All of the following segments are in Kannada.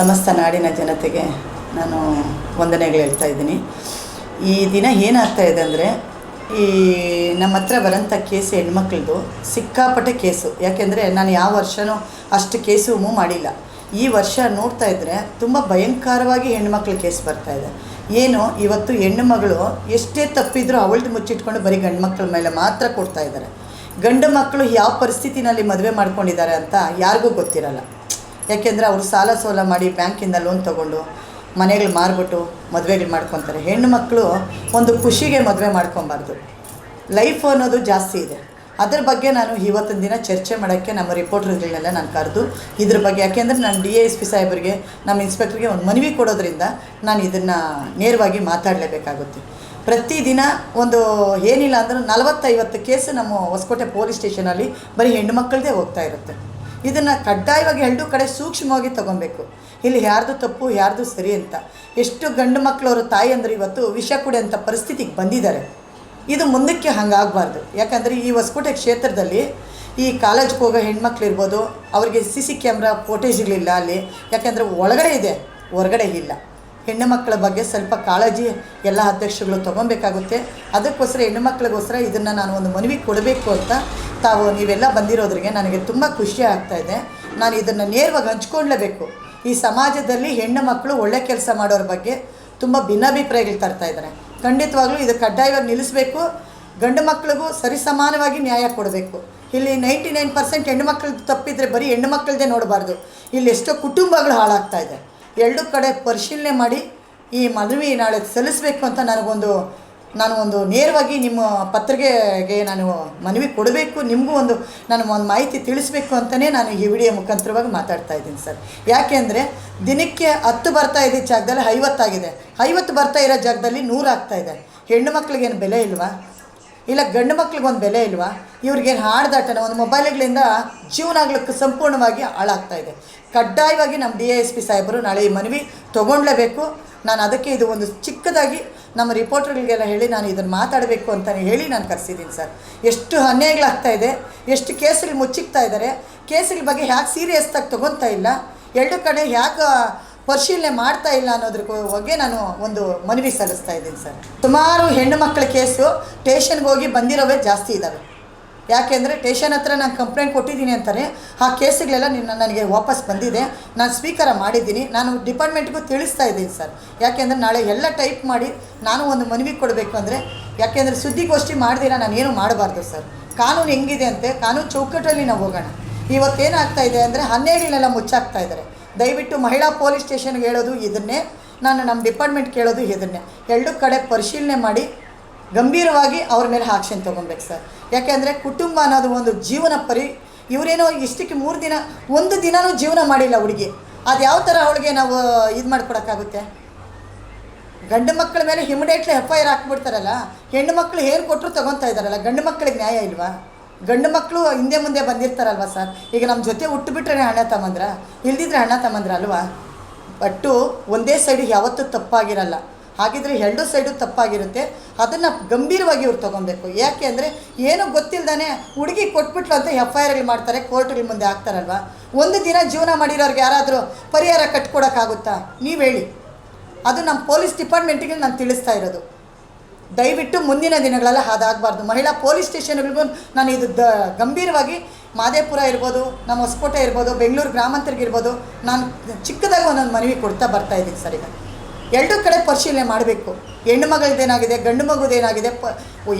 ಸಮಸ್ತ ನಾಡಿನ ಜನತೆಗೆ ನಾನು ವಂದನೆಗಳು ಹೇಳ್ತಾ ಇದ್ದೀನಿ. ಈ ದಿನ ಏನಾಗ್ತಾ ಇದೆ ಅಂದರೆ, ಈ ನಮ್ಮ ಹತ್ರ ಬರೋಂಥ ಕೇಸು ಹೆಣ್ಮಕ್ಳದ್ದು ಸಿಕ್ಕಾಪಟ್ಟೆ ಕೇಸು. ಯಾಕೆಂದರೆ ನಾನು ಯಾವ ವರ್ಷವೂ ಅಷ್ಟು ಕೇಸು ಮೂವ್ ಮಾಡಿಲ್ಲ. ಈ ವರ್ಷ ನೋಡ್ತಾ ಇದ್ದರೆ ತುಂಬ ಭಯಂಕರವಾಗಿ ಹೆಣ್ಮಕ್ಳ ಕೇಸ್ ಬರ್ತಾ ಇದೆ. ಏನು, ಇವತ್ತು ಹೆಣ್ಣು ಮಗಳು ಎಷ್ಟೇ ತಪ್ಪಿದ್ರೂ ಅವಳ್ದು ಮುಚ್ಚಿಟ್ಕೊಂಡು ಬರೀ ಗಂಡು ಮಕ್ಕಳ ಮೇಲೆ ಮಾತ್ರ ಕೊಡ್ತಾ ಇದ್ದಾರೆ ಗಂಡು ಮಕ್ಕಳು ಯಾವ ಪರಿಸ್ಥಿತಿನಲ್ಲಿ ಮದುವೆ ಮಾಡ್ಕೊಂಡಿದ್ದಾರೆ ಅಂತ ಯಾರಿಗೂ ಗೊತ್ತಿರಲ್ಲ. ಯಾಕೆಂದರೆ ಅವರು ಸಾಲ ಸೋಲ ಮಾಡಿ ಬ್ಯಾಂಕಿಂದ ಲೋನ್ ತೊಗೊಂಡು ಮನೆಗಳು ಮಾರ್ಬಿಟ್ಟು ಮದುವೆಗಳು ಮಾಡ್ಕೊತಾರೆ. ಹೆಣ್ಣು ಮಕ್ಕಳು ಒಂದು ಖುಷಿಗೆ ಮದುವೆ ಮಾಡ್ಕೊಬಾರ್ದು ಲೈಫ್ ಅನ್ನೋದು ಜಾಸ್ತಿ ಇದೆ. ಅದ್ರ ಬಗ್ಗೆ ನಾನು ಇವತ್ತಿನ ದಿನ ಚರ್ಚೆ ಮಾಡೋಕ್ಕೆ ನಮ್ಮ ರಿಪೋರ್ಟರ್ಗಳನ್ನೆಲ್ಲ ನಾನು ಕರೆದು ಇದ್ರ ಬಗ್ಗೆ ಯಾಕೆಂದರೆ ನಾನು ಡಿ ಎ ಎಸ್ ಪಿ ಸಾಹೇಬರಿಗೆ, ನಮ್ಮ ಇನ್ಸ್ಪೆಕ್ಟ್ರಿಗೆ ಒಂದು ಮನವಿ ಕೊಡೋದ್ರಿಂದ ನಾನು ಇದನ್ನು ನೇರವಾಗಿ ಮಾತಾಡಲೇಬೇಕಾಗುತ್ತೆ. ಪ್ರತಿದಿನ ಒಂದು ಏನಿಲ್ಲ ಅಂದ್ರೆ ನಲವತ್ತೈವತ್ತು ಕೇಸು ನಮ್ಮ ಹೊಸಕೋಟೆ ಪೊಲೀಸ್ ಸ್ಟೇಷನಲ್ಲಿ ಬರೀ ಹೆಣ್ಣು ಮಕ್ಕಳದೇ ಹೋಗ್ತಾ ಇರುತ್ತೆ. ಇದನ್ನು ಕಡ್ಡಾಯವಾಗಿ ಎರಡು ಕಡೆ ಸೂಕ್ಷ್ಮವಾಗಿ ತಗೊಬೇಕು. ಇಲ್ಲಿ ಯಾರ್ದು ತಪ್ಪು, ಯಾರ್ದು ಸರಿ ಅಂತ. ಎಷ್ಟು ಗಂಡು ಮಕ್ಕಳವರು ತಾಯಿ ಅಂದರೆ ಇವತ್ತು ವಿಷ ಕುಡಿಯೋಂಥ ಪರಿಸ್ಥಿತಿಗೆ ಬಂದಿದ್ದಾರೆ. ಇದು ಮುಂದಕ್ಕೆ ಹಂಗಾಗಬಾರ್ದು. ಯಾಕಂದರೆ ಈ ಹೊಸಕೋಟೆ ಕ್ಷೇತ್ರದಲ್ಲಿ ಈ ಕಾಲೇಜ್ಗೆ ಹೋಗೋ ಹೆಣ್ಮಕ್ಳು ಇರ್ಬೋದು, ಅವ್ರಿಗೆ ಸಿ ಸಿ ಕ್ಯಾಮ್ರಾ ಫೋಟೇಜ್ಗಳಿಲ್ಲ ಅಲ್ಲಿ. ಯಾಕಂದರೆ ಒಳಗಡೆ ಇದೆ, ಹೊರಗಡೆ ಇಲ್ಲ. ಹೆಣ್ಣು ಮಕ್ಕಳ ಬಗ್ಗೆ ಸ್ವಲ್ಪ ಕಾಳಜಿ ಎಲ್ಲ ಅಧ್ಯಕ್ಷಗಳು ತೊಗೊಬೇಕಾಗುತ್ತೆ ಅದಕ್ಕೋಸ್ಕರ ಹೆಣ್ಣು ಮಕ್ಕಳಿಗೋಸ್ಕರ ಇದನ್ನು ನಾನು ಒಂದು ಮನವಿ ಕೊಡಬೇಕು ಅಂತ ತಾವು ನೀವೆಲ್ಲ ಬಂದಿರೋದ್ರಿಗೆ ನನಗೆ ತುಂಬ ಖುಷಿ ಆಗ್ತಾ ಇದೆ. ನಾನು ಇದನ್ನು ನೇರವಾಗಿ ಹಂಚ್ಕೊಳ್ಳೇಬೇಕು ಈ ಸಮಾಜದಲ್ಲಿ ಹೆಣ್ಣು ಮಕ್ಕಳು ಒಳ್ಳೆ ಕೆಲಸ ಮಾಡೋರ ಬಗ್ಗೆ ತುಂಬ ಭಿನ್ನಾಭಿಪ್ರಾಯಗಳು ತರ್ತಾ ಇದ್ದಾರೆ ಖಂಡಿತವಾಗ್ಲೂ ಇದು ಕಡ್ಡಾಯವಾಗಿ ನಿಲ್ಲಿಸಬೇಕು. ಗಂಡು ಮಕ್ಕಳಿಗೂ ಸರಿಸಮಾನವಾಗಿ ನ್ಯಾಯ ಕೊಡಬೇಕು. ಇಲ್ಲಿ ನೈಂಟಿ ನೈನ್ ಪರ್ಸೆಂಟ್ ಹೆಣ್ಣು ಮಕ್ಕಳು ತಪ್ಪಿದರೆ ಬರೀ ಹೆಣ್ಣು ಮಕ್ಕಳದೇ ನೋಡಬಾರ್ದು. ಇಲ್ಲಿ ಎಷ್ಟೋ ಕುಟುಂಬಗಳು ಹಾಳಾಗ್ತಾ ಇದೆ. ಎರಡು ಕಡೆ ಪರಿಶೀಲನೆ ಮಾಡಿ ಈ ಮನವಿ ನಾಳೆ ಸಲ್ಲಿಸಬೇಕು ಅಂತ ನನಗೊಂದು ನಾನು ಒಂದು ನೇರವಾಗಿ ನಿಮ್ಮ ಪತ್ರಿಕೆಗೆ ನಾನು ಮನವಿ ಕೊಡಬೇಕು, ನಿಮಗೂ ಒಂದು ನಾನು ಒಂದು ಮಾಹಿತಿ ತಿಳಿಸ್ಬೇಕು ಅಂತಲೇ ನಾನು ಈ ವಿಡಿಯೋ ಮುಖಾಂತರವಾಗಿ ಮಾತಾಡ್ತಾ ಇದ್ದೀನಿ ಸರ್. ಯಾಕೆಂದರೆ ದಿನಕ್ಕೆ ಹತ್ತು ಬರ್ತಾ ಇದ್ದ ಜಾಗದಲ್ಲಿ ಐವತ್ತಾಗಿದೆ. ಐವತ್ತು ಬರ್ತಾ ಇರೋ ಜಾಗದಲ್ಲಿ ನೂರು ಆಗ್ತಾ ಇದೆ. ಹೆಣ್ಣು ಮಕ್ಳಿಗೇನು ಬೆಲೆ ಇಲ್ವಾ? ಇಲ್ಲ ಗಂಡು ಮಕ್ಳಿಗೊಂದು ಬೆಲೆ ಇಲ್ವಾ? ಇವ್ರಿಗೇನು ಹಾಡ್ದಾಟನ? ಒಂದು ಮೊಬೈಲ್ಗಳಿಂದ ಜೀವನ ಆಗ್ಲಿಕ್ಕೆ ಸಂಪೂರ್ಣವಾಗಿ ಹಾಳಾಗ್ತಾ ಇದೆ. ಕಡ್ಡಾಯವಾಗಿ ನಮ್ಮ ಡಿ ಎಸ್ ಪಿ ಸಾಹೇಬರು ನಾಳೆ ಈ ಮನವಿ ತೊಗೊಳ್ಲೇಬೇಕು ನಾನು ಅದಕ್ಕೆ ಇದು ಒಂದು ಚಿಕ್ಕದಾಗಿ ನಮ್ಮ ರಿಪೋರ್ಟರ್ಗಳಿಗೆಲ್ಲ ಹೇಳಿ ನಾನು ಇದನ್ನು ಮಾತಾಡಬೇಕು ಅಂತಲೇ ಹೇಳಿ ನಾನು ಕರೆಸಿದ್ದೀನಿ ಸರ್. ಎಷ್ಟು ಅನ್ಯಾಯಗಳಾಗ್ತಾ ಇದೆ, ಎಷ್ಟು ಕೇಸಲ್ಲಿ ಮುಚ್ಚಿಕ್ತಾ ಇದ್ದಾರೆ ಕೇಸುಗಳ ಬಗ್ಗೆ ಯಾಕೆ ಸೀರಿಯಸ್ತಾಗಿ ತೊಗೊತಾ ಇಲ್ಲ, ಎರಡು ಕಡೆ ಯಾಕೆ ಪರಿಶೀಲನೆ ಮಾಡ್ತಾ ಇಲ್ಲ ಅನ್ನೋದ್ರ ಬಗ್ಗೆ ನಾನು ಒಂದು ಮನವಿ ಸಲ್ಲಿಸ್ತಾ ಇದ್ದೀನಿ ಸರ್. ಸುಮಾರು ಹೆಣ್ಣು ಮಕ್ಕಳ ಕೇಸು ಟೇಷನ್ಗೆ ಹೋಗಿ ಬಂದಿರೋವೇ ಜಾಸ್ತಿ ಇದ್ದಾವೆ ಯಾಕೆಂದರೆ ಟೇಷನ್ ಹತ್ರ ನಾನು ಕಂಪ್ಲೇಂಟ್ ಕೊಟ್ಟಿದ್ದೀನಿ ಅಂತಾರೆ, ಆ ಕೇಸುಗಳೆಲ್ಲ ನಿನ್ನ ನನಗೆ ವಾಪಸ್ ಬಂದಿದೆ. ನಾನು ಸ್ವೀಕಾರ ಮಾಡಿದ್ದೀನಿ. ನಾನು ಡಿಪಾರ್ಟ್ಮೆಂಟ್ಗೂ ತಿಳಿಸ್ತಾ ಇದ್ದೀನಿ ಸರ್. ಯಾಕೆಂದರೆ ನಾಳೆ ಎಲ್ಲ ಟೈಪ್ ಮಾಡಿ ನಾನು ಒಂದು ಮನವಿ ಕೊಡಬೇಕು ಅಂದರೆ, ಯಾಕೆಂದರೆ ಸುದ್ದಿಗೋಷ್ಠಿ ಮಾಡ್ದಿರ, ನಾನು ಏನು ಮಾಡಬಾರ್ದು ಸರ್. ಕಾನೂನು ಹೆಂಗಿದೆ ಅಂತೆ, ಕಾನೂನು ಚೌಕಟ್ಟಲ್ಲಿ ನಾವು ಹೋಗೋಣ. ಇವತ್ತೇನಾಗ್ತಾ ಇದೆ ಅಂದರೆ ಹನ್ನೆರಡಿನೆಲ್ಲ ಮುಚ್ಚಾಗ್ತಾ ಇದ್ದಾರೆ. ದಯವಿಟ್ಟು ಮಹಿಳಾ ಪೊಲೀಸ್ ಸ್ಟೇಷನ್ಗೆ ಹೇಳೋದು ಇದನ್ನೇ, ನಾನು ನಮ್ಮ ಡಿಪಾರ್ಟ್ಮೆಂಟ್ ಕೇಳೋದು ಇದನ್ನೇ. ಎರಡು ಕಡೆ ಪರಿಶೀಲನೆ ಮಾಡಿ, ಗಂಭೀರವಾಗಿ ಅವ್ರ ಮೇಲೆ ಆಕ್ಷನ್ ತೊಗೊಬೇಕು ಸರ್. ಯಾಕೆಂದರೆ ಕುಟುಂಬ ಅನ್ನೋದು ಒಂದು ಜೀವನ ಪರಿ, ಇವರೇನೋ ಇಷ್ಟಕ್ಕೆ ಮೂರು ದಿನ, ಒಂದು ದಿನವೂ ಜೀವನ ಮಾಡಿಲ್ಲ ಹುಡುಗಿ. ಅದು ಯಾವ ಥರ ಅವಳಿಗೆ ನಾವು ಇದು ಮಾಡ್ಕೊಡೋಕ್ಕಾಗುತ್ತೆ? ಗಂಡು ಮಕ್ಕಳ ಮೇಲೆ ಹಿಮಿಡೇಟ್ಲಿ ಎಫ್ ಐ ಆರ್ ಹಾಕ್ಬಿಡ್ತಾರಲ್ಲ, ಹೆಣ್ಣು ಮಕ್ಕಳು ಏನು ಕೊಟ್ಟರು ತೊಗೊತಾ ಇದ್ದಾರಲ್ಲ, ಗಂಡು ಮಕ್ಕಳಿಗೆ ನ್ಯಾಯ ಇಲ್ವಾ? ಗಂಡು ಮಕ್ಕಳು ಹಿಂದೆ ಮುಂದೆ ಬಂದಿರ್ತಾರಲ್ವ ಸರ್? ಈಗ ನಮ್ಮ ಜೊತೆ ಹುಟ್ಟುಬಿಟ್ರೆ ಹಣ ತಮ್ಮಂದ್ರ? ಇಲ್ದಿದ್ರೆ ಅಣ್ಣ ತಮ್ಮಂದ್ರ ಅಲ್ವಾ? ಬಟ್ಟು ಒಂದೇ ಸೈಡಿಗೆ ಯಾವತ್ತೂ ತಪ್ಪಾಗಿರಲ್ಲ. ಹಾಗಿದ್ರೆ ಎರಡು ಸೈಡು ತಪ್ಪಾಗಿರುತ್ತೆ. ಅದನ್ನು ಗಂಭೀರವಾಗಿ ಇವ್ರು ತಗೊಬೇಕು ಯಾಕೆ ಅಂದರೆ ಏನೂ ಗೊತ್ತಿಲ್ಲದಾನೆ ಹುಡುಗಿ ಕೊಟ್ಬಿಟ್ಲು ಅಂತ ಎಫ್ ಐ ಆರ್ಗಳು ಮಾಡ್ತಾರೆ ಕೋರ್ಟ್ಗಳ ಮುಂದೆ ಹಾಕ್ತಾರಲ್ವ? ಒಂದು ದಿನ ಜೀವನ ಮಾಡಿರೋರ್ಗೆ ಯಾರಾದರೂ ಪರಿಹಾರ ಕಟ್ಕೊಡೋಕ್ಕಾಗುತ್ತಾ? ನೀವು ಹೇಳಿ. ಅದು ನಮ್ಮ ಪೊಲೀಸ್ ಡಿಪಾರ್ಟ್ಮೆಂಟಿಗೆ ನಾನು ತಿಳಿಸ್ತಾ ಇರೋದು. ದಯವಿಟ್ಟು ಮುಂದಿನ ದಿನಗಳೆಲ್ಲ ಅದಾಗಬಾರ್ದು ಮಹಿಳಾ ಪೊಲೀಸ್ ಸ್ಟೇಷನ್ಗಳಿಗೂ ನಾನು ಇದು ದ ಗಂಭೀರವಾಗಿ ಮಾದೇಪುರ ಇರ್ಬೋದು, ನಮ್ಮ ಹೊಸಕೋಟೆ ಇರ್ಬೋದು, ಬೆಂಗಳೂರು ಗ್ರಾಮಾಂತರಿಗಿರ್ಬೋದು ನಾನು ಚಿಕ್ಕದಾಗಿ ಒಂದೊಂದು ಮನವಿ ಕೊಡ್ತಾ ಬರ್ತಾ ಇದ್ದೀನಿ ಸರ್ ಈಗ. ಎರಡೂ ಕಡೆ ಪರಿಶೀಲನೆ ಮಾಡಬೇಕು. ಹೆಣ್ಣು ಮಗಳದ್ದೇನಾಗಿದೆ ಗಂಡು ಮಗುದೇನಾಗಿದೆ ಪ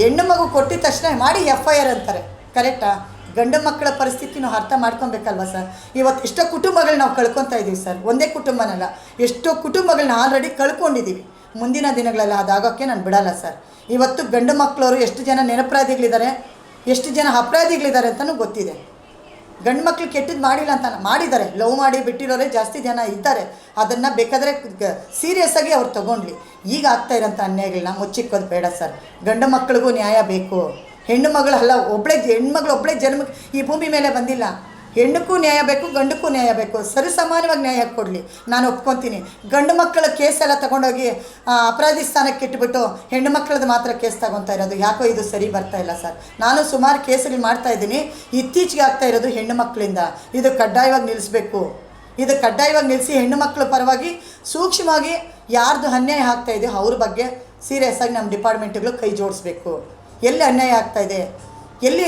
ಹೆಣ್ಣು ಮಗು ಕೊಟ್ಟಿದ ತಕ್ಷಣ ಮಾಡಿ ಎಫ್ ಐ ಆರ್ ಅಂತಾರೆ. ಕರೆಕ್ಟಾ ಗಂಡು ಮಕ್ಕಳ ಪರಿಸ್ಥಿತಿನೂ ಅರ್ಥ ಮಾಡ್ಕೊಬೇಕಲ್ವ ಸರ್? ಇವತ್ತು ಎಷ್ಟೋ ಕುಟುಂಬಗಳು ನಾವು ಕಳ್ಕೊತಾ ಇದ್ದೀವಿ ಸರ್. ಒಂದೇ ಕುಟುಂಬನಲ್ಲ. ಎಷ್ಟೋ ಕುಟುಂಬಗಳನ್ನ ಆಲ್ರೆಡಿ ಕಳ್ಕೊಂಡಿದ್ದೀವಿ ಮುಂದಿನ ದಿನಗಳಲ್ಲಿ ಅದಾಗೋಕ್ಕೆ ನಾನು ಬಿಡಲ್ಲ ಸರ್. ಇವತ್ತು ಗಂಡು ಮಕ್ಕಳವರು ಎಷ್ಟು ಜನ ನಿರಪರಾಧಿಗಳಿದ್ದಾರೆ ಎಷ್ಟು ಜನ ಅಪರಾಧಿಗಳಿದ್ದಾರೆ ಅಂತಲೂ ಗೊತ್ತಿದೆ. ಗಂಡು ಮಕ್ಳು ಕೆಟ್ಟದ್ದು ಮಾಡಿಲ್ಲ ಅಂತ ಮಾಡಿದ್ದಾರೆ. ಲವ್ ಮಾಡಿ ಬಿಟ್ಟಿರೋರೇ ಜಾಸ್ತಿ ಜನ ಇದ್ದಾರೆ. ಅದನ್ನು ಬೇಕಾದರೆ ಸೀರಿಯಸ್ ಆಗಿ ಅವ್ರು ತೊಗೊಂಡ್ಲಿ. ಈಗ ಆಗ್ತಾ ಇರೋಂಥ ಅನ್ಯಾಯಗಳನ್ನ ಮುಚ್ಚಿಕ್ಕೋದು ಬೇಡ ಸರ್. ಗಂಡು ಮಕ್ಕಳಿಗೂ ನ್ಯಾಯ ಬೇಕು. ಹೆಣ್ಣು ಮಗಳು ಅಲ್ಲ ಒಬ್ಬಳೇ ಹೆಣ್ಮಗಳು ಒಬ್ಬಳೇ ಜನ್ಮಕ್ಕೆ ಈ ಭೂಮಿ ಮೇಲೆ ಬಂದಿಲ್ಲ. ಹೆಣ್ಣಕ್ಕೂ ನ್ಯಾಯ ಬೇಕು, ಗಂಡಕ್ಕೂ ನ್ಯಾಯ ಬೇಕು. ಸರಿ, ಸಮಾನವಾಗಿ ನ್ಯಾಯ ಕೊಡಲಿ. ನಾನು ಒಪ್ಕೊತೀನಿ. ಗಂಡು ಮಕ್ಕಳ ಕೇಸೆಲ್ಲ ತಗೊಂಡೋಗಿ ಅಪರಾಧಿ ಸ್ಥಾನಕ್ಕೆ ಇಟ್ಬಿಟ್ಟು ಹೆಣ್ಣು ಮಕ್ಕಳದ್ದು ಮಾತ್ರ ಕೇಸ್ ತಗೊತಾ ಇರೋದು. ಯಾಕೋ ಇದು ಸರಿ ಬರ್ತಾ ಇಲ್ಲ ಸರ್. ನಾನು ಸುಮಾರು ಕೇಸುಗಳು ಮಾಡ್ತಾ ಇದ್ದೀನಿ. ಇತ್ತೀಚೆಗೆ ಆಗ್ತಾ ಇರೋದು ಹೆಣ್ಣು ಮಕ್ಕಳಿಂದ. ಇದು ಕಡ್ಡಾಯವಾಗಿ ನಿಲ್ಲಿಸಬೇಕು. ಇದು ಕಡ್ಡಾಯವಾಗಿ ನಿಲ್ಲಿಸಿ ಹೆಣ್ಣು ಮಕ್ಕಳ ಪರವಾಗಿ ಸೂಕ್ಷ್ಮವಾಗಿ ಯಾರ್ದು ಅನ್ಯಾಯ ಆಗ್ತಾ ಇದೆಯೋ ಅವ್ರ ಬಗ್ಗೆ ಸೀರಿಯಸ್ ಆಗಿ ನಮ್ಮ ಡಿಪಾರ್ಟ್ಮೆಂಟ್ಗಳು ಕೈ ಜೋಡಿಸ್ಬೇಕು. ಎಲ್ಲಿ ಅನ್ಯಾಯ ಆಗ್ತಾ ಇದೆ? ಎಲ್ಲಿ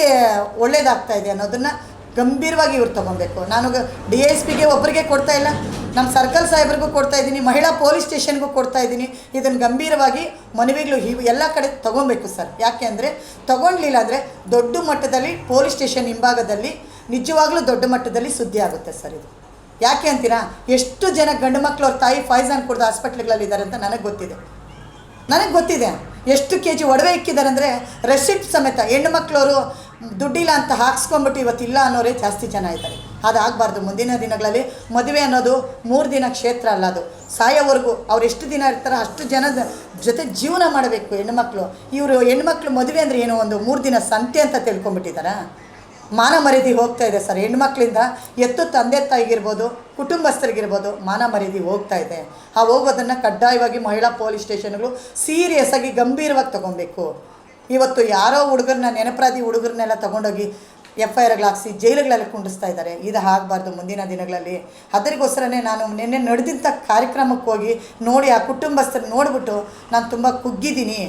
ಒಳ್ಳೇದಾಗ್ತಾ ಇದೆ ಅನ್ನೋದನ್ನು ಗಂಭೀರವಾಗಿ ಇವ್ರು ತೊಗೊಬೇಕು. ನಾನು ಡಿ ಎಸ್ ಪಿಗೆ ಒಬ್ಬರಿಗೆ ಕೊಡ್ತಾ ಇಲ್ಲ. ನಮ್ಮ ಸರ್ಕಲ್ ಸಾಹೇಬ್ರಿಗೂ ಕೊಡ್ತಾ ಇದ್ದೀನಿ. ಮಹಿಳಾ ಪೊಲೀಸ್ ಸ್ಟೇಷನ್ಗೂ ಕೊಡ್ತಾ ಇದ್ದೀನಿ. ಇದನ್ನು ಗಂಭೀರವಾಗಿ ಮನವಿಗಳು ಇವು ಎಲ್ಲ ಕಡೆ ತೊಗೊಬೇಕು ಸರ್. ಯಾಕೆ ಅಂದರೆ ತೊಗೊಳ್ಲಿಲ್ಲ ಅಂದರೆ ದೊಡ್ಡ ಮಟ್ಟದಲ್ಲಿ ಪೊಲೀಸ್ ಸ್ಟೇಷನ್ ಹಿಂಭಾಗದಲ್ಲಿ ನಿಜವಾಗ್ಲೂ ದೊಡ್ಡ ಮಟ್ಟದಲ್ಲಿ ಸುದ್ದಿ ಆಗುತ್ತೆ ಸರ್ ಇದು. ಯಾಕೆ ಅಂತೀರಾ? ಎಷ್ಟು ಜನ ಗಂಡು ಮಕ್ಕಳು ಅವ್ರ ತಾಯಿ ಫಾಯ್ಸಾನ್ ಕುಡ್ದು ಹಾಸ್ಪಿಟ್ಲ್ಗಳಲ್ಲಿ ಇದ್ದಾರೆ ಅಂತ ನನಗೆ ಗೊತ್ತಿದೆ. ನನಗೆ ಗೊತ್ತಿದೆ. ಎಷ್ಟು ಕೆ ಜಿ ಒಡವೆ ಇಕ್ಕಿದ್ದಾರೆ ಅಂದರೆ ರೆಸಿಪ್ಟ್ ಸಮೇತ ಹೆಣ್ಣು ಮಕ್ಕಳವರು ದುಡ್ಡಿಲ್ಲ ಅಂತ ಹಾಕ್ಸ್ಕೊಂಬಿಟ್ಟು ಇವತ್ತಿಲ್ಲ ಅನ್ನೋರೇ ಜಾಸ್ತಿ ಜನ ಇದ್ದಾರೆ. ಅದಾಗಬಾರ್ದು. ಮುಂದಿನ ದಿನಗಳಲ್ಲಿ ಮದುವೆ ಅನ್ನೋದು ಮೂರು ದಿನ ಕ್ಷೇತ್ರ ಅಲ್ಲ ಅದು. ಸಾಯೋವರೆಗೂ ಅವ್ರು ಎಷ್ಟು ದಿನ ಇರ್ತಾರೋ ಅಷ್ಟು ಜನದ ಜೊತೆ ಜೀವನ ಮಾಡಬೇಕು ಹೆಣ್ಮಕ್ಳು. ಇವರು ಹೆಣ್ಮಕ್ಳು ಮದುವೆ ಅಂದರೆ ಏನೋ ಒಂದು ಮೂರು ದಿನ ಸಂತೆ ಅಂತ ತಿಳ್ಕೊಂಬಿಟ್ಟಿದ್ದಾರಾ ಮಾನ ಮರ್ಯಾದೆ ಹೋಗ್ತಾ ಇದೆ ಸರ್. ಹೆಣ್ಮಕ್ಳಿಂದ ಎತ್ತು ತಂದೆ ತಾಯಿಗಿರ್ಬೋದು, ಕುಟುಂಬಸ್ಥರಿಗಿರ್ಬೋದು ಮಾನ ಮರ್ಯಾದೆ ಹೋಗ್ತಾ ಇದೆ. ಆ ಹೋಗೋದನ್ನು ಕಡ್ಡಾಯವಾಗಿ ಮಹಿಳಾ ಪೊಲೀಸ್ ಸ್ಟೇಷನ್ಗಳು ಸೀರಿಯಸ್ ಆಗಿ ಗಂಭೀರವಾಗಿ ತೊಗೊಬೇಕು. ಇವತ್ತು ಯಾರೋ ಹುಡುಗರನ್ನ ನೆನಪರಾಧಿ ಹುಡುಗರನ್ನೆಲ್ಲ ತೊಗೊಂಡೋಗಿ ಎಫ್ ಐ ಆರ್ಗಳು ಹಾಕಿಸಿ ಜೈಲುಗಳಲ್ಲಿ ಕುಂಡಿಸ್ತಾ ಇದ್ದಾರೆ. ಇದು ಆಗಬಾರ್ದು ಮುಂದಿನ ದಿನಗಳಲ್ಲಿ. ಅದರಿಗೋಸ್ಕರನೇ ನಾನು ನಿನ್ನೆ ನಡೆದಂಥ ಕಾರ್ಯಕ್ರಮಕ್ಕೆ ಹೋಗಿ ನೋಡಿ ಆ ಕುಟುಂಬಸ್ಥರು ನೋಡಿಬಿಟ್ಟು ನಾನು ತುಂಬ ಕುಗ್ಗಿದ್ದೀನಿ.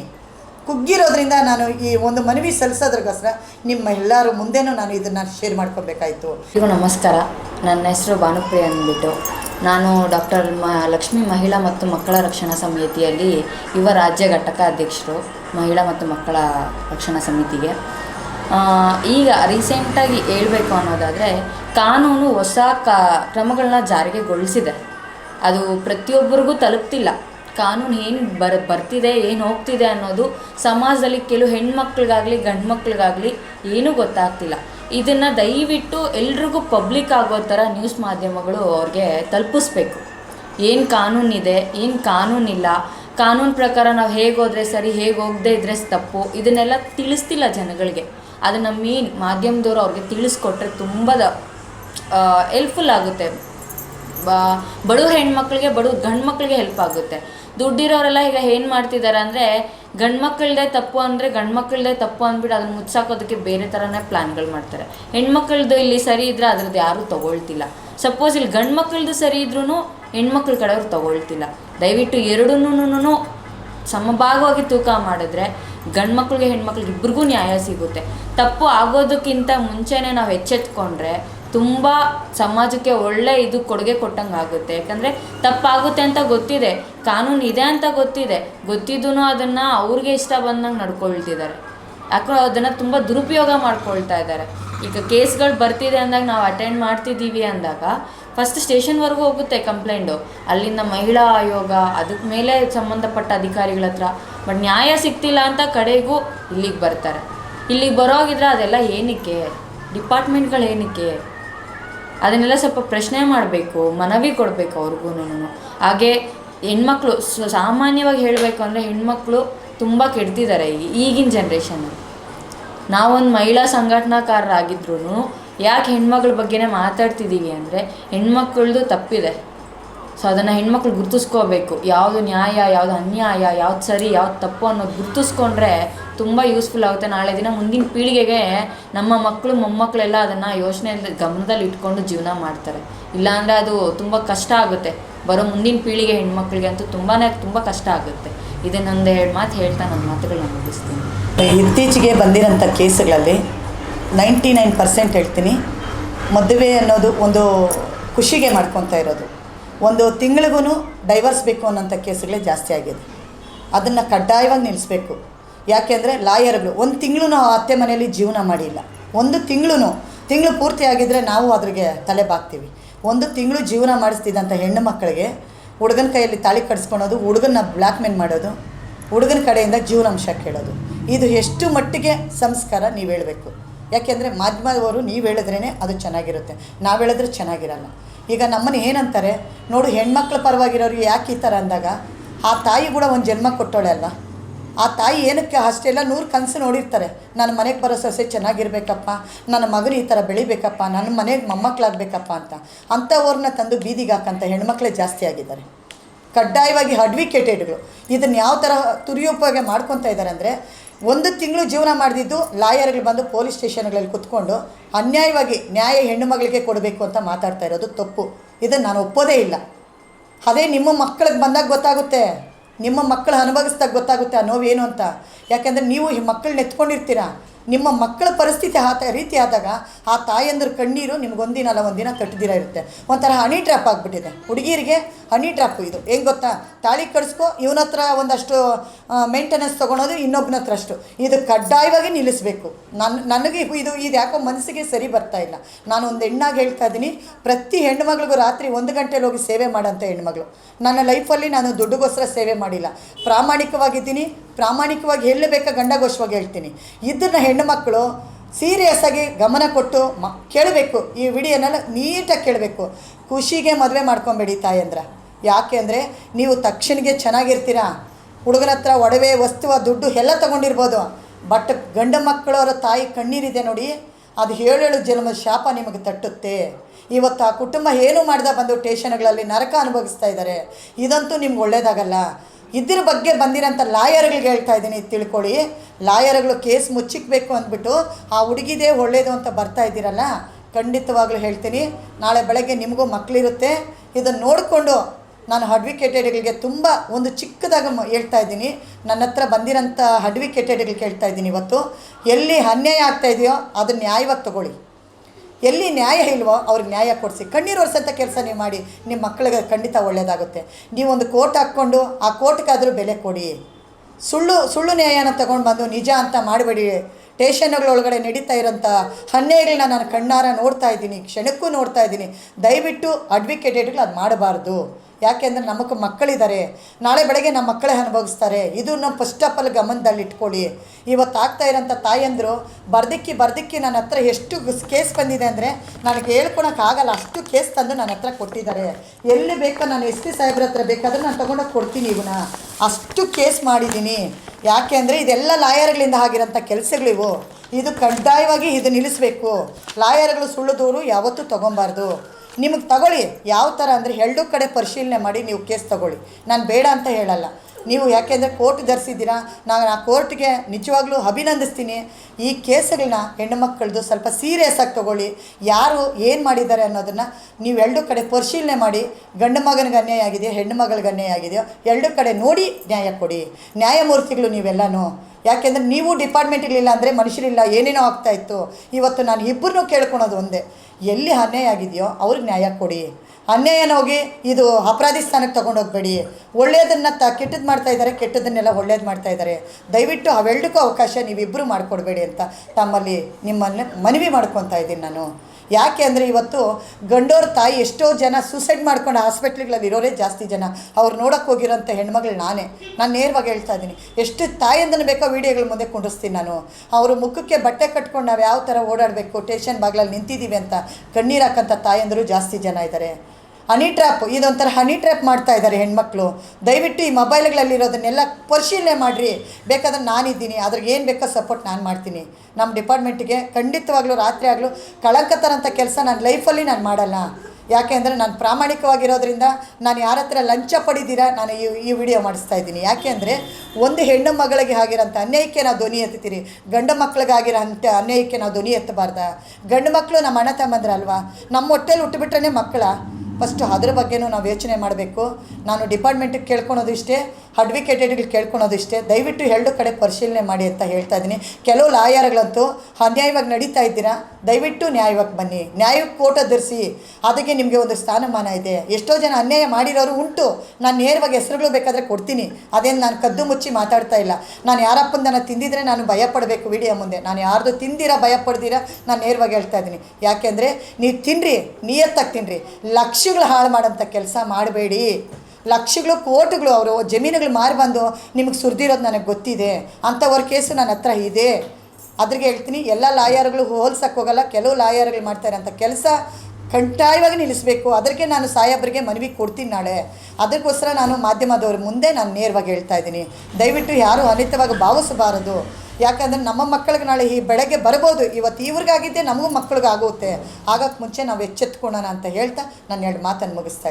ಕುಗ್ಗಿರೋದ್ರಿಂದ ನಾನು ಈ ಒಂದು ಮನವಿ ಸಲ್ಲಿಸೋದ್ರಗೋಸ್ಕರ ನಿಮ್ಮ ಎಲ್ಲರೂ ಮುಂದೆನೂ ನಾನು ಇದನ್ನು ಶೇರ್ ಮಾಡ್ಕೊಬೇಕಾಯಿತು. ನಮಸ್ಕಾರ. ನನ್ನ ಹೆಸರು ಭಾನುಪ್ರಿಯ ಅಂದ್ಬಿಟ್ಟು. ನಾನು ಡಾಕ್ಟರ್ ಮ ಲಕ್ಷ್ಮೀ ಮಹಿಳಾ ಮತ್ತು ಮಕ್ಕಳ ರಕ್ಷಣಾ ಸಮಿತಿಯಲ್ಲಿ ಯುವ ರಾಜ್ಯ ಘಟಕ ಅಧ್ಯಕ್ಷರು, ಮಹಿಳಾ ಮತ್ತು ಮಕ್ಕಳ ರಕ್ಷಣಾ ಸಮಿತಿಗೆ. ಈಗ ರೀಸೆಂಟಾಗಿ ಹೇಳಬೇಕು ಅನ್ನೋದಾದರೆ, ಕಾನೂನು ಹೊಸ ಕ ಕ್ರಮಗಳನ್ನ ಜಾರಿಗೆಗೊಳಿಸಿದೆ ಅದು ಪ್ರತಿಯೊಬ್ಬರಿಗೂ ತಲುಪ್ತಿಲ್ಲ. ಕಾನೂನು ಏನು ಬರ್, ಬರ್ತಿದೆ, ಏನು ಹೋಗ್ತಿದೆ ಅನ್ನೋದು ಸಮಾಜದಲ್ಲಿ ಕೆಲವು ಹೆಣ್ಮಕ್ಳಿಗಾಗಲಿ ಗಂಡು ಮಕ್ಳಿಗಾಗಲಿ ಏನೂ ಗೊತ್ತಾಗ್ತಿಲ್ಲ. ಇದನ್ನು ದಯವಿಟ್ಟು ಎಲ್ರಿಗೂ ಪಬ್ಲಿಕ್ ಆಗೋ ಥರ ನ್ಯೂಸ್ ಮಾಧ್ಯಮಗಳು ಅವ್ರಿಗೆ ತಲುಪಿಸ್ಬೇಕು. ಏನು ಕಾನೂನಿದೆ, ಏನು ಕಾನೂನಿಲ್ಲ, ಕಾನೂನು ಪ್ರಕಾರ ನಾವು ಹೇಗೋದ್ರೆ ಸರಿ, ಹೇಗೆ ಹೋಗದೆ ಇದ್ರೆ ತಪ್ಪು, ಇದನ್ನೆಲ್ಲ ತಿಳಿಸ್ತಿಲ್ಲ ಜನಗಳಿಗೆ. ಅದನ್ನು ಮೇನ್ ಮಾಧ್ಯಮದವರು ಅವ್ರಿಗೆ ತಿಳಿಸ್ಕೊಟ್ರೆ ತುಂಬ ಹೆಲ್ಪ್ಫುಲ್ ಆಗುತ್ತೆ. ಬಡವ್ರ ಹೆಣ್ಮಕ್ಳಿಗೆ, ಬಡವ್ರ ಗಂಡು ಮಕ್ಕಳಿಗೆ ಹೆಲ್ಪ್ ಆಗುತ್ತೆ. ದುಡ್ಡಿರೋರೆಲ್ಲ ಈಗ ಏನು ಮಾಡ್ತಿದ್ದಾರೆ ಅಂದರೆ ಗಂಡು ಮಕ್ಕಳದೇ ತಪ್ಪು ಅಂದರೆ ಗಂಡು ಮಕ್ಕಳದೇ ತಪ್ಪು ಅಂದ್ಬಿಟ್ಟು ಅದನ್ನು ಮುಚ್ಚಾಕೋದಕ್ಕೆ ಬೇರೆ ಥರನೇ ಪ್ಲ್ಯಾನ್ಗಳು ಮಾಡ್ತಾರೆ. ಹೆಣ್ಮಕ್ಳದ್ದು ಇಲ್ಲಿ ಸರಿ ಇದ್ದರೆ ಅದ್ರದ್ದು ಯಾರೂ ತೊಗೊಳ್ತಿಲ್ಲ. ಸಪೋಸ್ ಇಲ್ಲಿ ಗಂಡು ಮಕ್ಕಳದ್ದು ಸರಿ ಇದ್ರೂ ಹೆಣ್ಮಕ್ಳ ಕಡೆಯವ್ರು ತೊಗೊಳ್ತಿಲ್ಲ. ದಯವಿಟ್ಟು ಎರಡನ್ನೂ ಸಮಭಾಗವಾಗಿ ತೂಕ ಮಾಡಿದ್ರೆ ಗಂಡು ಮಕ್ಳಿಗೆ ಹೆಣ್ಮಕ್ಳಿಗೆ ಇಬ್ರಿಗೂ ನ್ಯಾಯ ಸಿಗುತ್ತೆ. ತಪ್ಪು ಆಗೋದಕ್ಕಿಂತ ಮುಂಚೆನೇ ನಾವು ಎಚ್ಚೆತ್ಕೊಂಡ್ರೆ ತುಂಬ ಸಮಾಜಕ್ಕೆ ಒಳ್ಳೆ ಇದು ಕೊಡುಗೆ ಕೊಟ್ಟಂಗೆ ಆಗುತ್ತೆ. ಯಾಕಂದರೆ ತಪ್ಪಾಗುತ್ತೆ ಅಂತ ಗೊತ್ತಿದೆ, ಕಾನೂನು ಇದೆ ಅಂತ ಗೊತ್ತಿದೆ ಗೊತ್ತಿದ್ದೂ ಅದನ್ನು ಅವ್ರಿಗೆ ಇಷ್ಟ ಬಂದಂಗೆ ನಡ್ಕೊಳ್ತಿದ್ದಾರೆ. ಯಾಕೋ ಅದನ್ನು ತುಂಬ ದುರುಪಯೋಗ ಮಾಡ್ಕೊಳ್ತಾ ಇದ್ದಾರೆ. ಈಗ ಕೇಸ್ಗಳು ಬರ್ತಿದೆ ಅಂದಾಗ ನಾವು ಅಟೆಂಡ್ ಮಾಡ್ತಿದ್ದೀವಿ ಅಂದಾಗ ಫಸ್ಟ್ ಸ್ಟೇಷನ್ವರೆಗೂ ಹೋಗುತ್ತೆ ಕಂಪ್ಲೇಂಟು ಅಲ್ಲಿಂದ ಮಹಿಳಾ ಆಯೋಗ ಅದಕ್ಕೆ ಮೇಲೆ ಸಂಬಂಧಪಟ್ಟ ಅಧಿಕಾರಿಗಳ ಹತ್ರ, ಬಟ್ ನ್ಯಾಯ ಸಿಗ್ತಿಲ್ಲ ಅಂತ ಕಡೆಗೂ ಇಲ್ಲಿಗೆ ಬರ್ತಾರೆ. ಇಲ್ಲಿಗೆ ಬರೋಗಿದ್ರೆ ಅದೆಲ್ಲ ಏನಕ್ಕೆ? ಡಿಪಾರ್ಟ್ಮೆಂಟ್ಗಳು ಏನಕ್ಕೆ? ಅದನ್ನೆಲ್ಲ ಸ್ವಲ್ಪ ಪ್ರಶ್ನೆ ಮಾಡಬೇಕು, ಮನವಿ ಕೊಡಬೇಕು ಅವ್ರಿಗೂ ಹಾಗೆ ಹೆಣ್ಮಕ್ಳು ಸಾಮಾನ್ಯವಾಗಿ ಹೇಳಬೇಕು ಅಂದರೆ ಹೆಣ್ಮಕ್ಳು ತುಂಬ ಕೆಡ್ತಿದ್ದಾರೆ ಈಗ ಈಗಿನ ಜನ್ರೇಷನ್ ನಾವೊಂದು ಮಹಿಳಾ ಸಂಘಟನಾಕಾರರಾಗಿದ್ರು ಯಾಕೆ ಹೆಣ್ಮಕ್ಳ ಬಗ್ಗೆನೇ ಮಾತಾಡ್ತಿದ್ದೀವಿ ಅಂದರೆ ಹೆಣ್ಮಕ್ಳದು ತಪ್ಪಿದೆ. ಸೊ ಅದನ್ನು ಹೆಣ್ಮಕ್ಳು ಗುರ್ತಿಸ್ಕೋಬೇಕು. ಯಾವುದು ನ್ಯಾಯ, ಯಾವುದು ಅನ್ಯಾಯ, ಯಾವ್ದು ಸರಿ, ಯಾವ್ದು ತಪ್ಪು ಅನ್ನೋದು ಗುರ್ತಿಸ್ಕೊಂಡ್ರೆ ತುಂಬ ಯೂಸ್ಫುಲ್ ಆಗುತ್ತೆ. ನಾಳೆ ದಿನ ಮುಂದಿನ ಪೀಳಿಗೆಗೆ ನಮ್ಮ ಮಕ್ಕಳು ಮೊಮ್ಮಕ್ಕಳೆಲ್ಲ ಅದನ್ನು ಯೋಚನೆ ಗಮನದಲ್ಲಿ ಇಟ್ಕೊಂಡು ಜೀವನ ಮಾಡ್ತಾರೆ. ಇಲ್ಲಾಂದರೆ ಅದು ತುಂಬ ಕಷ್ಟ ಆಗುತ್ತೆ. ಬರೋ ಮುಂದಿನ ಪೀಳಿಗೆ ಹೆಣ್ಮಕ್ಳಿಗೆ ಅಂತೂ ತುಂಬಾ ತುಂಬ ಕಷ್ಟ ಆಗುತ್ತೆ. ಇದನ್ನೊಂದು ಎರಡು ಮಾತು, ಹೇಳ್ತಾ ನನ್ನ ಮಾತುಗಳನ್ನ ಮುಗಿಸ್ತೀನಿ. ಇತ್ತೀಚೆಗೆ ಬಂದಿರೋಂಥ ಕೇಸುಗಳಲ್ಲಿ ನೈಂಟಿ ನೈನ್ ಪರ್ಸೆಂಟ್ ಹೇಳ್ತೀನಿ. ಮದುವೆ ಅನ್ನೋದು ಒಂದು ಖುಷಿಗೆ ಮಾಡ್ಕೊತಾ ಇರೋದು. ಒಂದು ತಿಂಗಳಿಗೂ ಡೈವರ್ಸ್ ಬೇಕು ಅನ್ನೋಂಥ ಕೇಸುಗಳೇ ಜಾಸ್ತಿ ಆಗಿದೆ. ಅದನ್ನು ಕಡ್ಡಾಯವಾಗಿ ನಿಲ್ಲಿಸ್ಬೇಕು. ಯಾಕೆಂದರೆ ಲಾಯರ್ಗಳು ಒಂದು ತಿಂಗಳು ನಾವು ಅತ್ತೆ ಮನೆಯಲ್ಲಿ ಜೀವನ ಮಾಡಿಲ್ಲ. ಒಂದು ತಿಂಗಳು ತಿಂಗಳು ಪೂರ್ತಿ ಆಗಿದ್ದರೆ ನಾವು ಅದ್ರಿಗೆ ತಲೆ ಬಾಗ್ತೀವಿ. ಒಂದು ತಿಂಗಳು ಜೀವನ ಮಾಡಿಸ್ತಿದ್ದಂಥ ಹೆಣ್ಣು ಮಕ್ಕಳಿಗೆ ಹುಡುಗನ ಕೈಯಲ್ಲಿ ತಾಳಿ ಕಟ್ಸ್ಕೊಳೋದು ಹುಡುಗನ ಬ್ಲ್ಯಾಕ್ ಮೇಲ್ ಮಾಡೋದು, ಹುಡುಗನ ಕಡೆಯಿಂದ ಜೀವನಾಂಶ ಕೇಳೋದು. ಇದು ಎಷ್ಟು ಮಟ್ಟಿಗೆ ಸಂಸ್ಕಾರ ನೀವು ಹೇಳಬೇಕು. ಯಾಕೆಂದರೆ ಮಾಧ್ಯಮದವರು ನೀವು ಹೇಳಿದ್ರೇ ಅದು ಚೆನ್ನಾಗಿರುತ್ತೆ. ನಾವು ಹೇಳಿದ್ರೆ ಚೆನ್ನಾಗಿರಲ್ಲ. ಈಗ ನಮ್ಮನ್ನು ಏನಂತಾರೆ, ನೋಡು ಹೆಣ್ಮಕ್ಳ ಪರವಾಗಿರೋರು ಯಾಕೆ ಈ ಥರ ಅಂದಾಗ, ಆ ತಾಯಿ ಕೂಡ ಒಂದು ಜನ್ಮ ಕೊಟ್ಟೋಳೆ ಅಲ್ವಾ? ಆ ತಾಯಿ ಏನಕ್ಕೆ ಅಷ್ಟೆಲ್ಲ ನೂರು ಕನಸು ನೋಡಿರ್ತಾರೆ. ನನ್ನ ಮನೆಗೆ ಬರೋ ಸೊಸೆ ಚೆನ್ನಾಗಿರ್ಬೇಕಪ್ಪ, ನನ್ನ ಮಗನ ಈ ಥರ ಬೆಳಿಬೇಕಪ್ಪ, ನನ್ನ ಮನೆಗೆ ಮೊಮ್ಮಕ್ಕಳಾಗಬೇಕಪ್ಪ ಅಂತ. ಅಂಥವ್ರನ್ನ ತಂದು ಬೀದಿಗೆ ಹಾಕಂತ ಹೆಣ್ಮಕ್ಳೇ ಜಾಸ್ತಿ ಆಗಿದ್ದಾರೆ. ಕಡ್ಡಾಯವಾಗಿ ಅಡ್ವಿಕೇಟೆಡ್ಗಳು. ಇದನ್ನು ಯಾವ ಥರ ದುರುಪಯೋಗ ಮಾಡ್ಕೊತಾ ಇದ್ದಾರೆ ಅಂದರೆ, ಒಂದು ತಿಂಗಳು ಜೀವನ ಮಾಡಿದ್ದು ಲಾಯರ್ಗಳು ಬಂದು ಪೊಲೀಸ್ ಸ್ಟೇಷನ್ಗಳಲ್ಲಿ ಕುತ್ಕೊಂಡು ಅನ್ಯಾಯವಾಗಿ ನ್ಯಾಯ ಹೆಣ್ಣು ಮಗಳಿಗೆ ಕೊಡಬೇಕು ಅಂತ ಮಾತಾಡ್ತಾ ಇರೋದು ತಪ್ಪು. ಇದನ್ನು ನಾನು ಒಪ್ಪೋದೇ ಇಲ್ಲ. ಅದೇ ನಿಮ್ಮ ಮಕ್ಕಳಿಗೆ ಬಂದಾಗ ಗೊತ್ತಾಗುತ್ತೆ. ನಿಮ್ಮ ಮಕ್ಕಳು ಅನುಭವಿಸ್ದಾಗ ಗೊತ್ತಾಗುತ್ತೆ ಆ ನೋವು ಏನು ಅಂತ. ಯಾಕೆಂದರೆ ನೀವು ಈ ಮಕ್ಕಳನ್ನ ಎತ್ಕೊಂಡಿರ್ತೀರ? ನಿಮ್ಮ ಮಕ್ಕಳ ಪರಿಸ್ಥಿತಿ ಆ ರೀತಿ ಆದಾಗ ಆ ತಾಯಂದ್ರ ಕಣ್ಣೀರು ನಿಮ್ಗೊಂದಿನ ಅಲ್ಲ, ಒಂದಿನ ಕಟ್ಟದಿರ ಇರುತ್ತೆ. ಒಂಥರ ಹನಿ ಟ್ರ್ಯಾಪ್ ಆಗಿಬಿಟ್ಟಿದೆ. ಹುಡುಗಿರಿಗೆ ಹನಿ ಟ್ರ್ಯಾಪ್ ಇದು. ಹೆಂಗೆ ಗೊತ್ತಾ? ತಾಳಿ ಕಡಿಸ್ಕೊ ಇವನ ಹತ್ರ ಒಂದಷ್ಟು ಮೇಂಟೆನೆನ್ಸ್ ತೊಗೊಳೋದು ಇನ್ನೊಬ್ಬನ ಹತ್ರ ಅಷ್ಟು. ಇದು ಕಡ್ಡಾಯವಾಗಿ ನಿಲ್ಲಿಸಬೇಕು. ನನ್ನ ನನಗೆ ಇದು ಇದು ಯಾಕೋ ಮನಸ್ಸಿಗೆ ಸರಿ ಬರ್ತಾ ಇಲ್ಲ. ನಾನು ಒಂದು ಹೆಣ್ಣಾಗಿ ಹೇಳ್ತಾ ಇದ್ದೀನಿ, ಪ್ರತಿ ಹೆಣ್ಮಗಳಿಗೂ ರಾತ್ರಿ ಒಂದು ಗಂಟೆಲಿ ಹೋಗಿ ಸೇವೆ ಮಾಡೋಂಥ ಹೆಣ್ಮಗಳು ನನ್ನ ಲೈಫಲ್ಲಿ ನಾನು ದುಡ್ಡುಗೋಸ್ಕರ ಸೇವೆ ಮಾಡಿಲ್ಲ. ಪ್ರಾಮಾಣಿಕವಾಗಿದ್ದೀನಿ ಪ್ರಾಮಾಣಿಕವಾಗಿ ಹೇಳಬೇಕಾ ಗಂಡಗೋಷವಾಗಿ ಹೇಳ್ತೀನಿ. ಇದನ್ನು ಹೆಣ್ಣು ಮಕ್ಕಳು ಸೀರಿಯಸ್ ಆಗಿ ಗಮನ ಕೊಟ್ಟು ಮ, ಕೇಳಬೇಕು. ಈ ವಿಡಿಯೋನೆಲ್ಲ ನೀಟಾಗಿ ಕೇಳಬೇಕು. ಖುಷಿಗೆ ಮದುವೆ ಮಾಡ್ಕೊಬೇಡಿ ತಾಯಂದ್ರ ಯಾಕೆ ಅಂದರೆ ನೀವು ತಕ್ಷಣಿಗೆ ಚೆನ್ನಾಗಿರ್ತೀರಾ? ಹುಡುಗನ ಹತ್ರ ಒಡವೆ, ವಸ್ತು, ದುಡ್ಡು ಎಲ್ಲ ತೊಗೊಂಡಿರ್ಬೋದು. ಬಟ್ ಗಂಡು ಮಕ್ಕಳವರ ತಾಯಿ ಕಣ್ಣೀರಿದೆ ನೋಡಿ, ಅದು ಏಳೇಳು ಜನ್ಮದ ಶಾಪ ನಿಮಗೆ ತಟ್ಟುತ್ತೆ. ಇವತ್ತು ಆ ಕುಟುಂಬ ಏನು ಮಾಡಿದ ಬಂದು ಟೇಷನ್ಗಳಲ್ಲಿ ನರಕ ಅನುಭವಿಸ್ತಾ ಇದ್ದಾರೆ. ಇದಂತೂ ನಿಮ್ಗೆ ಒಳ್ಳೇದಾಗಲ್ಲ. ಇದ್ರ ಬಗ್ಗೆ ಬಂದಿರೋಂಥ ಲಾಯರ್ಗಳಿಗೆ ಹೇಳ್ತಾ ಇದ್ದೀನಿ ತಿಳ್ಕೊಳ್ಳಿ. ಲಾಯರ್ಗಳು ಕೇಸ್ ಮುಚ್ಚಿಕ್ಬೇಕು ಅಂದ್ಬಿಟ್ಟು ಆ ಹುಡುಗಿದೇ ಒಳ್ಳೇದು ಅಂತ ಬರ್ತಾ ಇದ್ದೀರಲ್ಲ, ಖಂಡಿತವಾಗ್ಲೂ ಹೇಳ್ತೀನಿ. ನಾಳೆ ಬೆಳಗ್ಗೆ ನಿಮಗೂ ಮಕ್ಕಳಿರುತ್ತೆ ಇದನ್ನು ನೋಡಿಕೊಂಡು ನಾನು ಅಡ್ವಿಕೇಟೆಡ್ಗಳಿಗೆ ತುಂಬ ಒಂದು ಚಿಕ್ಕದಾಗ ಹೇಳ್ತಾ ಇದ್ದೀನಿ. ನನ್ನ ಹತ್ರ ಬಂದಿರೋಂಥ ಅಡ್ವಿಕೇಟೆಡ್ಗಳಿಗೆ ಹೇಳ್ತಾ ಇದ್ದೀನಿ ಇವತ್ತು. ಎಲ್ಲಿ ಅನ್ಯಾಯ ಆಗ್ತಾ ಇದೆಯೋ ಅದನ್ನು ನ್ಯಾಯವಾಗಿ ತಗೊಳ್ಳಿ. ಎಲ್ಲಿ ನ್ಯಾಯ ಇಲ್ವೋ ಅವ್ರಿಗೆ ನ್ಯಾಯ ಕೊಡಿಸಿ. ಕಣ್ಣೀರು ಒರೆಸಂಥ ಕೆಲಸ ನೀವು ಮಾಡಿ, ನಿಮ್ಮ ಮಕ್ಕಳಿಗೆ ಖಂಡಿತ ಒಳ್ಳೆಯದಾಗುತ್ತೆ ನೀವೊಂದು ಕೋಟ್ ಹಾಕ್ಕೊಂಡು ಆ ಕೋರ್ಟ್ಗಾದರೂ ಬೆಲೆ ಕೊಡಿ. ಸುಳ್ಳು ಸುಳ್ಳು ನ್ಯಾಯನ ತಗೊಂಡು ಬಂದು ನಿಜ ಅಂತ ಮಾಡಬೇಡಿ. ಸ್ಟೇಷನ್ಗಳೊಳಗಡೆ ನಡೀತಾ ಇರೋಂಥ ಅನ್ಯಾಯಗಳನ್ನ ನಾನು ಕಣ್ಣಾರ ನೋಡ್ತಾ ಇದ್ದೀನಿ, ಕ್ಷಣಕ್ಕೂ ನೋಡ್ತಾ ಇದ್ದೀನಿ. ದಯವಿಟ್ಟು ಅಡ್ವಿಕೇಟೆಡ್ಗಳು ಅದು ಮಾಡಬಾರ್ದು. ಯಾಕೆಂದರೆ ನಮಗೆ ಮಕ್ಕಳಿದ್ದಾರೆ ನಾಳೆ ಬೆಳಗ್ಗೆ ನಮ್ಮ ಮಕ್ಕಳೇ ಅನುಭವಿಸ್ತಾರೆ. ಇದನ್ನು ಫಸ್ಟ್ ಆಫ್ ಆಲ್ ಗಮನದಲ್ಲಿ ಇಟ್ಕೊಳ್ಳಿ ಇವತ್ತು ಆಗ್ತಾ ಇರೋಂಥ ತಾಯಂದರು, ಬರ್ದಿಕ್ಕಿ ಬರ್ದಿಕ್ಕಿ ನನ್ನ ಹತ್ರ ಎಷ್ಟು ಕೇಸ್ ಬಂದಿದೆ ಅಂದರೆ ನನಗೆ ಹೇಳ್ಕೊಳಕ್ಕಾಗಲ್ಲ ಅಷ್ಟು ಕೇಸ್ ತಂದು ನನ್ನ ಹತ್ರ ಕೊಟ್ಟಿದ್ದಾರೆ. ಎಲ್ಲಿ ಬೇಕೋ ನಾನು ಎಸ್ ಪಿ ಸಾಹೇಬ್ರ ಹತ್ರ ಬೇಕಾದರೂ ನಾನು ತೊಗೊಂಡೋಗಿ ಕೊಡ್ತೀನಿ ಇವನ್ನ. ಅಷ್ಟು ಕೇಸ್ ಮಾಡಿದ್ದೀನಿ. ಯಾಕೆ ಅಂದರೆ ಇದೆಲ್ಲ ಲಾಯರ್ಗಳಿಂದ ಆಗಿರೋಂಥ ಕೆಲಸಗಳಿವು ಇದು ಕಡ್ಡಾಯವಾಗಿ ಇದು ನಿಲ್ಲಿಸಬೇಕು. ಲಾಯರ್ಗಳು ಸುಳ್ಳು ದೂರು ಯಾವತ್ತೂ ತೊಗೊಬಾರ್ದು. ನಿಮಗೆ ತಗೊಳ್ಳಿ. ಯಾವ ಥರ ಅಂದರೆ, ಎರಡೂ ಕಡೆ ಪರಿಶೀಲನೆ ಮಾಡಿ ನೀವು ಕೇಸ್ ತಗೊಳ್ಳಿ. ನಾನು ಬೇಡ ಅಂತ ಹೇಳಲ್ಲ. ನೀವು ಯಾಕೆಂದರೆ ಕೋರ್ಟ್ ಧರಿಸಿದ್ದೀರಾ? ನಾನು ಆ ಕೋರ್ಟ್ಗೆ ನಿಜವಾಗ್ಲೂ ಅಭಿನಂದಿಸ್ತೀನಿ. ಈ ಕೇಸ್ಗಳನ್ನ ಹೆಣ್ಣು ಮಕ್ಕಳದು ಸ್ವಲ್ಪ ಸೀರಿಯಸ್ ಆಗಿ ತೊಗೊಳ್ಳಿ. ಯಾರು ಏನು ಮಾಡಿದ್ದಾರೆ ಅನ್ನೋದನ್ನು ನೀವು ಎರಡೂ ಕಡೆ ಪರಿಶೀಲನೆ ಮಾಡಿ. ಗಂಡು ಮಗನಿಗೆ ಅನ್ಯಾಯ ಆಗಿದೆಯೋ? ಹೆಣ್ಣು ಮಗಳಿಗೆ ಅನ್ಯಾಯ ಆಗಿದೆಯೋ? ಎರಡೂ ಕಡೆ ನೋಡಿ ನ್ಯಾಯ ಕೊಡಿ. ನ್ಯಾಯಮೂರ್ತಿಗಳು ನೀವೆಲ್ಲನೂ. ಯಾಕೆಂದರೆ ನೀವು ಡಿಪಾರ್ಟ್ಮೆಂಟ್ ಇರಲಿಲ್ಲ ಅಂದರೆ ಮನುಷ್ಯರಿಲ್ಲ, ಏನೇನೋ ಆಗ್ತಾ ಇತ್ತು. ಇವತ್ತು ನಾನು ಇಬ್ಬರನ್ನೂ ಕೇಳ್ಕೊಳೋದು ಒಂದೇ. ಎಲ್ಲಿ ಅನ್ಯಾಯ ಆಗಿದೆಯೋ ಅವ್ರಿಗೆ ನ್ಯಾಯ ಕೊಡಿ. ಅನ್ಯಾಯನ ಹೋಗಿ ಇದು ಅಪರಾಧಿ ಸ್ಥಾನಕ್ಕೆ ತೊಗೊಂಡೋಗ್ಬೇಡಿ. ಒಳ್ಳೆಯದನ್ನು ತ ಕೆಟ್ಟದ್ದು ಮಾಡ್ತಾ ಇದ್ದಾರೆ, ಕೆಟ್ಟದನ್ನೆಲ್ಲ ಒಳ್ಳೇದು ಮಾಡ್ತಾ ಇದ್ದಾರೆ. ದಯವಿಟ್ಟು ಅವೆರಡಕ್ಕೂ ಅವಕಾಶ ನೀವಿಬ್ಬರು ಮಾಡಿಕೊಡ್ಬೇಡಿ ಅಂತ ತಮ್ಮಲ್ಲಿ ನಿಮ್ಮನ್ನು ಮನವಿ ಮಾಡ್ಕೊತಾ ಇದ್ದೀನಿ ನಾನು. ಯಾಕೆ ಅಂದರೆ ಇವತ್ತು ಗಂಡೋರ ತಾಯಿ ಎಷ್ಟೋ ಜನ ಸೂಸೈಡ್ ಮಾಡ್ಕೊಂಡು ಹಾಸ್ಪಿಟ್ಲ್ಗಳಲ್ಲಿ ಇರೋರೇ ಜಾಸ್ತಿ ಜನ. ಅವ್ರು ನೋಡೋಕ್ಕೆ ಹೋಗಿರೋಂಥ ಹೆಣ್ಮಗಳು ನಾನೇ. ನಾನು ನೇರವಾಗಿ ಹೇಳ್ತಾ ಇದ್ದೀನಿ. ಎಷ್ಟು ತಾಯಿಯಿಂದನೂ ಬೇಕೋ ವೀಡಿಯೋಗಳ ಮುಂದೆ ಕುಂಡಿಸ್ತೀನಿ ನಾನು. ಅವ್ರ ಮುಖಕ್ಕೆ ಬಟ್ಟೆ ಕಟ್ಕೊಂಡು ನಾವು ಯಾವ ಥರ ಓಡಾಡಬೇಕು, ಟೇಷನ್ ಬಾಗಿಲಲ್ಲಿ ನಿಂತಿದ್ದೀವಿ ಅಂತ ಕಣ್ಣೀರು ಹಾಕಂಥ ತಾಯಂದರು ಜಾಸ್ತಿ ಜನ ಇದ್ದಾರೆ ಹನಿ ಟ್ರ್ಯಾಪ್, ಇದೊಂಥರ ಹನಿ ಟ್ರ್ಯಾಪ್ ಮಾಡ್ತಾ ಇದ್ದಾರೆ ಹೆಣ್ಮಕ್ಳು. ದಯವಿಟ್ಟು ಈ ಮೊಬೈಲ್ಗಳಲ್ಲಿರೋದನ್ನೆಲ್ಲ ಪರಿಶೀಲನೆ ಮಾಡಿರಿ. ಬೇಕಾದ್ರೆ ನಾನಿದ್ದೀನಿ, ಅದ್ರಿಗೆ ಏನು ಬೇಕೋ ಸಪೋರ್ಟ್ ನಾನು ಮಾಡ್ತೀನಿ. ನಮ್ಮ ಡಿಪಾರ್ಟ್ಮೆಂಟಿಗೆ ಖಂಡಿತವಾಗ್ಲೂ ರಾತ್ರಿ ಆಗಲೂ ಕಳಂಕ ಥರಂಥ ಕೆಲಸ ನಾನು ಲೈಫಲ್ಲಿ ನಾನು ಮಾಡಲ್ಲ. ಯಾಕೆ ಅಂದರೆ ನಾನು ಪ್ರಾಮಾಣಿಕವಾಗಿರೋದ್ರಿಂದ ನಾನು ಯಾರ ಹತ್ರ ಲಂಚ ಪಡಿದ್ದೀರಾ ನಾನು ಈ ಈ ವಿಡಿಯೋ ಮಾಡಿಸ್ತಾ ಇದ್ದೀನಿ. ಯಾಕೆ ಅಂದರೆ ಒಂದು ಹೆಣ್ಣು ಮಗಳಿಗೆ ಆಗಿರೋಂಥ ಅನ್ಯಾಯಕ್ಕೆ ನಾವು ಧ್ವನಿ ಎತ್ತೀರಿ. ಗಂಡು ಮಕ್ಳಿಗಾಗಿರೋ ಅಂತ ಅನ್ಯಾಯಕ್ಕೆ ನಾವು ಧ್ವನಿ ಎತ್ತಬಾರ್ದ. ಗಂಡು ಮಕ್ಕಳು ನಮ್ಮ ಅಣ್ಣ ತಮ್ಮಂದ್ರಲ್ವಾ? ನಮ್ಮ ಹೊಟ್ಟೆಲಿ ಹುಟ್ಟುಬಿಟ್ರೆ ಮಕ್ಕಳ. ಫಸ್ಟು ಅದ್ರ ಬಗ್ಗೆನೂ ನಾವು ಯೋಚನೆ ಮಾಡಬೇಕು. ನಾನು ಡಿಪಾರ್ಟ್ಮೆಂಟಿಗೆ ಕೇಳ್ಕೊಳೋದು ಇಷ್ಟೇ ಅಡ್ವಿಕೇಟೆಡ್ಗಳು ಕೇಳ್ಕೊಳೋದು ಇಷ್ಟೇ. ದಯವಿಟ್ಟು ಎರಡು ಕಡೆ ಪರಿಶೀಲನೆ ಮಾಡಿ ಅಂತ ಹೇಳ್ತಾ ಇದ್ದೀನಿ. ಕೆಲವು ಲಾಯರ್ಗಳಂತೂ ಅನ್ಯಾಯವಾಗಿ ನಡೀತಾ ಇದ್ದೀರಾ? ದಯವಿಟ್ಟು ನ್ಯಾಯವಾಗಿ ಬನ್ನಿ. ನ್ಯಾಯಕ್ಕೆ ಕೋಟ ಧರಿಸಿ, ಅದಕ್ಕೆ ನಿಮಗೆ ಒಂದು ಸ್ಥಾನಮಾನ ಇದೆ. ಎಷ್ಟೋ ಜನ ಅನ್ಯಾಯ ಮಾಡಿರೋರು ಉಂಟು. ನಾನು ನೇರವಾಗಿ ಹೆಸರುಗಳು ಬೇಕಾದರೆ ಕೊಡ್ತೀನಿ. ಅದೇನು ನಾನು ಕದ್ದು ಮುಚ್ಚಿ ಮಾತಾಡ್ತಾ ಇಲ್ಲ. ನಾನು ಯಾರಪ್ಪಂದನ ತಿಂದಿದ್ರೆ ನಾನು ಭಯ ಪಡಬೇಕು ವಿಡಿಯೋ ಮುಂದೆ. ನಾನು ಯಾರ್ದು ತಿಂದಿರಾ, ಭಯ ಪಡ್ದಿರಾ? ನಾನು ನೇರವಾಗಿ ಹೇಳ್ತಾ ಇದ್ದೀನಿ. ಯಾಕೆಂದರೆ ನೀವು ತಿನ್ನಿರಿ ನಿಯತ್ತಾಗಿ ತಿನ್ನಿರಿ ಲಕ್ಷಗಳು ಹಾಳು ಮಾಡೋಂಥ ಕೆಲಸ ಮಾಡಬೇಡಿ. ಲಕ್ಷಗಳು, ಕೋಟುಗಳು ಅವರು ಜಮೀನುಗಳು ಮಾರಿ ಬಂದು ನಿಮಗೆ ಸುರಿದಿರೋದು ನನಗೆ ಗೊತ್ತಿದೆ. ಅಂಥವ್ರ ಕೇಸು ನನ್ನ ಹತ್ರ ಇದೆ. ಅದ್ರಿಗೆ ಹೇಳ್ತೀನಿ, ಎಲ್ಲ ಲಾಯರ್ಗಳು ಹೋಲ್ಸಕ್ಕೆ ಹೋಗಲ್ಲ, ಕೆಲವು ಲಾಯರ್ಗಳು ಮಾಡ್ತಾರೆ ಅಂತ ಕೆಲಸ ಕಡ್ಡಾಯವಾಗಿ ನಿಲ್ಲಿಸಬೇಕು. ಅದಕ್ಕೆ ನಾನು ಸಾಹೇಬ್ರಿಗೆ ಮನವಿ ಕೊಡ್ತೀನಿ ನಾಳೆ. ಅದಕ್ಕೋಸ್ಕರ ನಾನು ಮಾಧ್ಯಮದವ್ರ ಮುಂದೆ ನಾನು ನೇರವಾಗಿ ಹೇಳ್ತಾ ಇದ್ದೀನಿ. ದಯವಿಟ್ಟು ಯಾರೂ ಅನಿತವಾಗಿ ಭಾವಿಸಬಾರದು. ಯಾಕಂದರೆ ನಮ್ಮ ಮಕ್ಕಳಿಗೆ ನಾಳೆ ಈ ಬೆಳಗ್ಗೆ ಬರ್ಬೋದು. ಇವತ್ತು ಇವ್ರಿಗಾಗಿದ್ದೆ ನಮಗೂ ಮಕ್ಕಳಿಗಾಗುತ್ತೆ. ಆಗೋಕ್ಕೆ ಮುಂಚೆ ನಾವು ಎಚ್ಚೆತ್ಕೊಳ್ಳೋಣ ಅಂತ ಹೇಳ್ತಾ ನಾನು ಎರಡು ಮಾತನ್ನು ಮುಗಿಸ್ತಾ